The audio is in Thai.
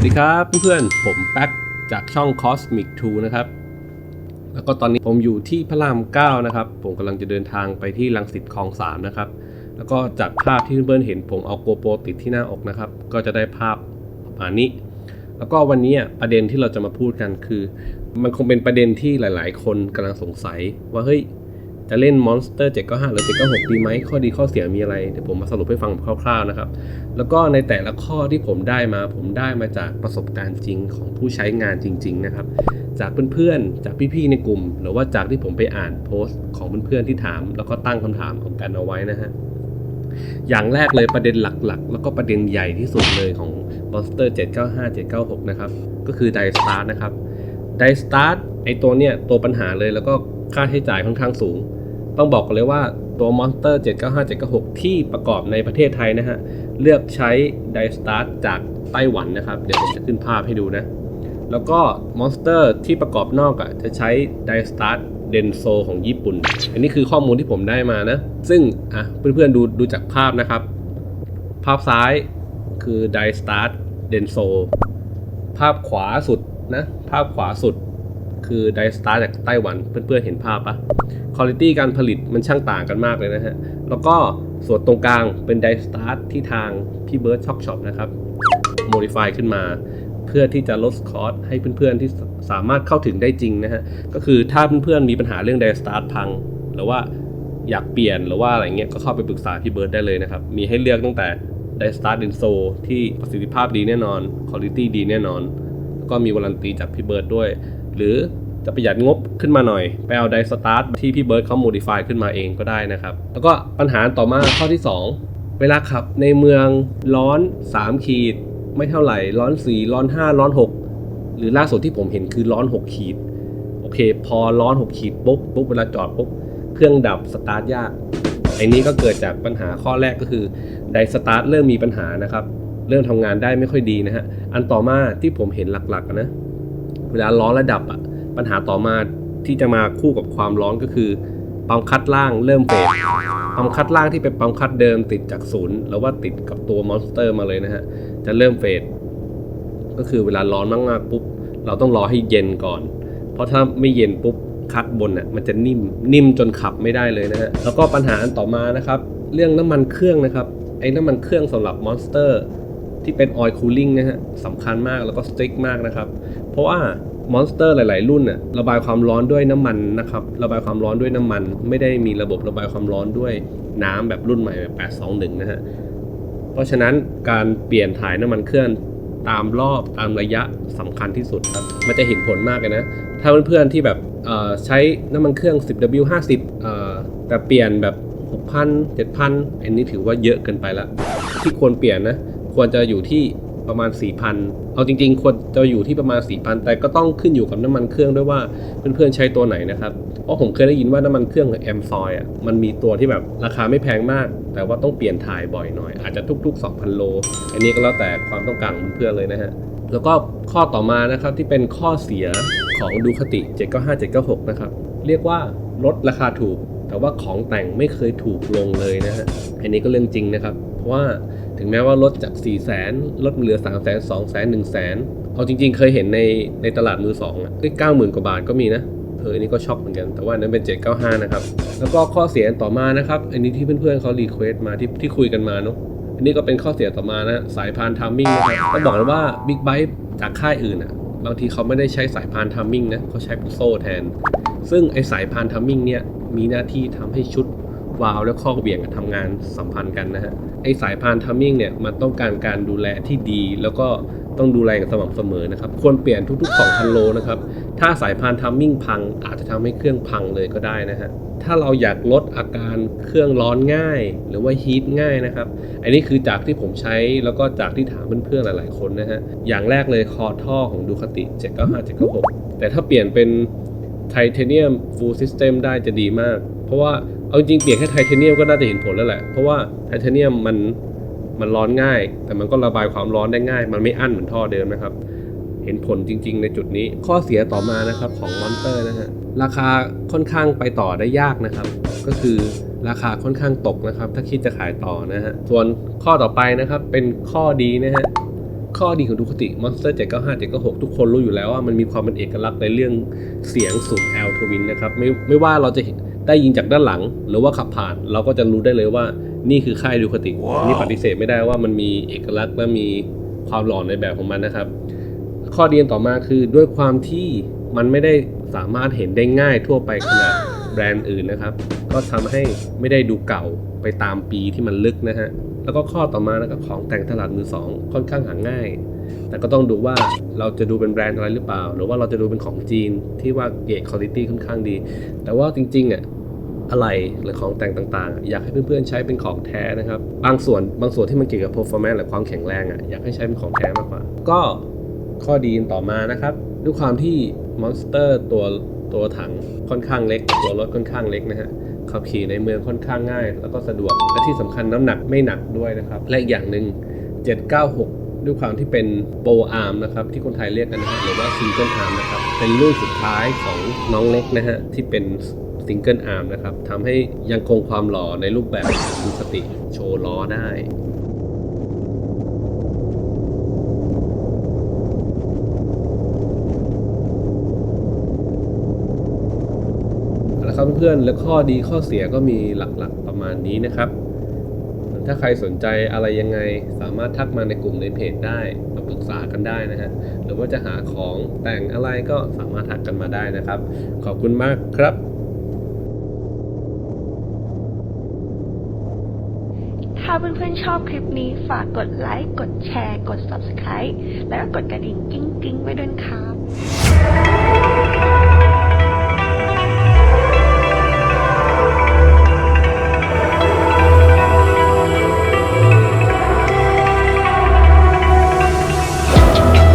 วัสดีครับเพื่อนๆ ผมแป๊กจากช่อง Cosmic 2 นะครับ แล้วก็ตอนนี้ผมอยู่ที่พระราม 9 นะครับ ผมกำลังจะเดินทางไปที่ลังสิตคลอง 3 นะครับ แล้วก็จากภาพที่เพื่อนๆเห็นผมเอาโกโปรติดที่หน้าอกนะครับ ก็จะได้ภาพประมาณนี้ แล้วก็วันนี้ประเด็นที่เราจะมาพูดกันคือ มันคงเป็นประเด็นที่หลาย ๆ คนกำลังสงสัยว่าเฮ้ย จะเล่น Monster 795 หรือ 796 ดีไหมข้อดีข้อเสียมีอะไร เดี๋ยวผมมาสรุปให้ฟังคร่าวๆนะครับ แล้วก็ในแต่ละข้อที่ผมได้มา ผมได้มาจากประสบการณ์จริงของผู้ใช้งานจริง ๆ นะครับ จากเพื่อนๆ จากพี่ๆ ในกลุ่ม หรือว่าจากที่ผมไปอ่านโพสต์ของเพื่อนๆ ที่ถาม แล้วก็ตั้งคำถามของกันเอาไว้นะฮะ อย่างแรกเลยประเด็นหลักๆ แล้วก็ประเด็นใหญ่ที่สุดเลยของ Monster 795 796 นะครับ ก็คือ Die Star นะครับ Die Star ไอตัวเนี้ยตัวปัญหาเลยแล้วก็ค่าใช้จ่ายค่อนข้างสูง ต้องบอกกันเลยว่าตัว Monster 795 796 ที่ประกอบในประเทศไทยนะฮะ เลือกใช้ Die Start จากไต้หวันนะครับ เดี๋ยวผมจะขึ้นภาพให้ดูนะ แล้วก็ Monster ที่ประกอบนอกอะจะใช้ Die Start Denso ของญี่ปุ่น อันนี้คือข้อมูลที่ผมได้มานะ ซึ่งอะเพื่อนๆดูดูจากภาพนะครับ ภาพซ้ายคือ Die Start Denso ภาพขวาสุดนะ ภาพขวาสุด คือ Die Start จากไต้หวันเพื่อนๆเห็นภาพปะคุณภาพการผลิตมันช่างต่างกันมากเลยนะฮะ แล้วก็ส่วนตรงกลางเป็น Die Start ที่ทางพี่เบิร์ดช็อปช็อปนะครับ modify ขึ้นมาเพื่อที่จะลดคอสให้เพื่อนๆที่สามารถเข้าถึงได้จริงนะฮะ ก็คือถ้าเพื่อนๆมีปัญหาเรื่อง Die Start พัง หรือว่าอยากเปลี่ยนหรือว่าอะไรเงี้ยก็เข้าไปปรึกษาพี่เบิร์ดได้เลยนะครับ มีให้เลือกตั้งแต่ Die Start i n s o ที่ประสิทธิภาพดีแน่นอน Quality ดีแน่นอน แล้วก็มีวารันตีจากพี่เบิร์ดด้วย หรือจะประหยัดงบขึ้นมาหน่อย ไปเอา Die Start ที่พี่เบิร์ดเขา modify ขึ้นมาเองก็ได้นะครับ แล้วก็ปัญหาต่อมาข้อที่ 2 เวลาขับในเมืองร้อน 3 ขีด ไม่เท่าไหร่ ร้อน 4 ร้อน 5 ร้อน 6 หรือล่าสุดที่ผมเห็นคือร้อน 6 ขีด โอเค พอร้อน 6 ขีดปุ๊บปุ๊บเวลาจอดปุ๊บเครื่องดับสตาร์ทยากไอ้นี้ก็เกิดจากปัญหาข้อแรกก็คือไดสตาร์ทเริ่มมีปัญหานะครับเริ่มทำงานได้ไม่ค่อยดีนะฮะอันต่อมาที่ผมเห็นหลักๆนะ เวลาร้อนระดับอะปัญหาต่อมาที่จะมาคู่กับความร้อนก็คือปั๊มคัดล่างเริ่มเฟดปั๊มคัดล่างที่เป็นปั๊มคัดเดิมติดจากศูนย์แล้วว่าติดกับตัวมอนสเตอร์มาเลยนะฮะจะเริ่มเฟดก็คือเวลาร้อนมากๆปุ๊บเราต้องรอให้เย็นก่อน เพราะถ้าไม่เย็นปุ๊บคัดบนอะมันจะนิ่มนิ่มจนขับไม่ได้เลยนะฮะแล้วก็ปัญหาอันต่อมานะครับ เรื่องน้ำมันเครื่องนะครับไอ้น้ำมันเครื่องสำหรับมอนสเตอร์ ที่เป็นออยล์คูลิ่งนะฮะสำคัญมากแล้วก็สติ๊กมากนะครับ เพราะว่ามอนสเตอร์หลาย ๆ รุ่นน่ะระบายความร้อนด้วยน้ำมันนะครับ ระบายความร้อนด้วยน้ำมัน ไม่ได้มีระบบระบายความร้อนด้วยน้ำแบบรุ่นใหม่แบบ 821 นะฮะ เพราะฉะนั้นการเปลี่ยนถ่ายน้ำมันเครื่องตามรอบตามระยะสำคัญที่สุดครับ มันจะเห็นผลมากเลยนะ ถ้าเพื่อน ๆ ที่แบบใช้น้ำมันเครื่อง 10W50 อแต่เปลี่ยนแบบ 6,000 7,000 อันนี้ถือว่าเยอะเกินไปละที่ควรเปลี่ยนนะ ควรจะอยู่ที่ประมาณ 4,000 เอาจริงๆ ควรจะอยู่ที่ประมาณ 4,000 แต่ก็ต้องขึ้นอยู่กับน้ำมันเครื่องด้วยว่าเพื่อนๆ ใช้ตัวไหนนะครับ เพราะผมเคยได้ยินว่าน้ำมันเครื่องของแอมซอยอะ มันมีตัวที่แบบราคาไม่แพงมาก แต่ว่าต้องเปลี่ยนถ่ายบ่อยหน่อย อาจจะทุก ๆ 2,000 โล อันนี้ก็แล้วแต่ความต้องการของเพื่อนเลยนะฮะ แล้วก็ข้อต่อมานะครับที่เป็นข้อเสียของดูคติ795 796 นะครับ เรียกว่าลดราคาถูก แต่ว่าของแต่งไม่เคยถูกลงเลยนะฮะ อันนี้ก็เรื่องจริงนะครับ เพราะว่าถึงแม้ว่าลดจาก 4 0 0 0 0 0ลดเหลือ 3 0 0 0 0 0 2 0 0 0 0 1 0 0 0 0เอาจริง ๆ เคยเห็นในในตลาดมือสองอะได้90,000กว่าบาทก็มีนะเอออันนี้ก็ช็อกเหมือนกัน แต่ว่าอันนั้นเป็น 795 นะครับ แล้วก็ข้อเสียต่อมานะครับ อันนี้ที่เพื่อนๆเขารีเควสมาที่ที่คุยกันมาเนาะอันนี้ก็เป็นข้อเสียต่อมานะ สายพานทัมมิ่งนะครับต้องบอกเลยว่าบิ๊กไบ e จากค่ายอื่นอะบางทีเขาไม่ได้ใช้สายพานทัมมิ่งนะเขาใช้เป็นโซ่แทน ซึ่งไอสายพานทัมมิ่งเนี่ยมีหน้าที่ทำให้ชุด วาล์วและข้อเหวี่ยงทำงานสัมพันธ์กันนะฮะไอสายพานทัมมิ่งเนี่ยมันต้องการการดูแลที่ดี แล้วก็ต้องดูแลอย่างสม่ำเสมอนะครับควรเปลี่ยนทุกๆ 2,000 โลนะครับถ้าสายพานทัมมิ่งพังอาจจะทำให้เครื่องพังเลยก็ได้นะฮะถ้าเราอยากลดอาการเครื่องร้อนง่าย หรือว่าฮีทง่ายนะครับ อันนี้คือจากที่ผมใช้แล้วก็จากที่ถามเพื่อนๆหลายๆคนนะฮะ อย่างแรกเลยคอท่อของดูคติ 795 796 แต่ถ้าเปลี่ยนเป็นไทเทเนียมฟูลซิสเต็มได้จะดีมาก เพราะว่า เอาจริงเปลี่ยนแค่ไทเทเนียมก็น่าจะเห็นผลแล้วแหละ เพราะว่าไทเทเนียมมันมันร้อนง่าย แต่มันก็ระบายความร้อนได้ง่าย มันไม่อั้นเหมือนท่อเดิมนะครับ เห็นผลจริง ๆ ในจุดนี้ ข้อเสียต่อมานะครับของมอนเตอร์นะฮะ ราคาค่อนข้างไปต่อได้ยากนะครับ ก็คือราคาค่อนข้างตกนะครับ ถ้าคิดจะขายต่อนะฮะ ส่วนข้อต่อไปนะครับเป็นข้อดีนะฮะข้อดีของดูคติ Monster 795 796 ทุกคนรู้อยู่แล้วว่ามันมีความเป็นเอกลักษณ์ในเรื่องเสียงสูง L Twin นะครับไม่ไม่ว่าเราจะเห็น ได้ยินจากด้านหลังหรือว่าขับผ่าน เราก็จะรู้ได้เลยว่านี่คือค่ายดูคตินี่ปฏิเสธไม่ได้ว่ามันมีเอกลักษณ์และมีความหล่อในแบบของมันนะครับ ข้อดีต่อมาคือด้วยความที่มันไม่ได้สามารถเห็นได้ง่ายทั่วไปขนาดแบรนด์อื่นนะครับ ก็ทำให้ไม่ได้ดูเก่าไปตามปีที่มันลึกนะฮะแล้วก็ข้อต่อมานะครับของแต่งตลาดมือสองค่อนข้างหาง่าย แต่ก็ต้องดูว่าเราจะดูเป็นแบรนด์อะไรหรือเปล่า หรือว่าเราจะดูเป็นของจีนที่ว่าเกรดคุณภาพค่อนข้างดี แต่ว่าจริงๆอะ อะไรหรือของแต่งต่างๆ อยากให้เพื่อนๆใช้เป็นของแท้นะครับ บางส่วนบางส่วนที่มันเกี่ยวกับ performance หรือความแข็งแรงอะอยากให้ใช้เป็นของแท้มากกว่า ก็ข้อดีต่อมานะครับ ด้วยความที่ Monster ตัวตัวถังค่อนข้างเล็ก ตัวรถค่อนข้างเล็กนะฮะขับขี่ในเมืองค่อนข้างง่าย แล้วก็สะดวกและที่สำคัญน้ำหนักไม่หนักด้วยนะครับ และอีกอย่างหนึ่ง796 ด้วยความที่เป็นโปรอาร์มนะครับ ที่คนไทยเรียกกันนะฮะหรือว่าซิงเกิลอาร์มนะครับ เป็นรุ่นสุดท้ายของน้องเล็กนะฮะ ที่เป็น ซิงเกิลอาร์มนะครับทำให้ยังคงความหล่อในรูปแบบดูสติโชว์ล้อได้เอาละครับเพื่อนๆ และข้อดีข้อเสียก็มีหลักๆประมาณนี้นะครับ ถ้าใครสนใจอะไรยังไงสามารถทักมาในกลุ่มในเพจได้มาปรึกษากันได้นะฮะ หรือว่าจะหาของแต่งอะไรก็สามารถทักกันมาได้นะครับ ขอบคุณมากครับ ถ้าเพื่อนๆชอบคลิปนี้ฝากกดไลค์ กดแชร์ กด Subscribe แล้วก็กดกระดิ่งกิ้งๆไว้ด้วยครับ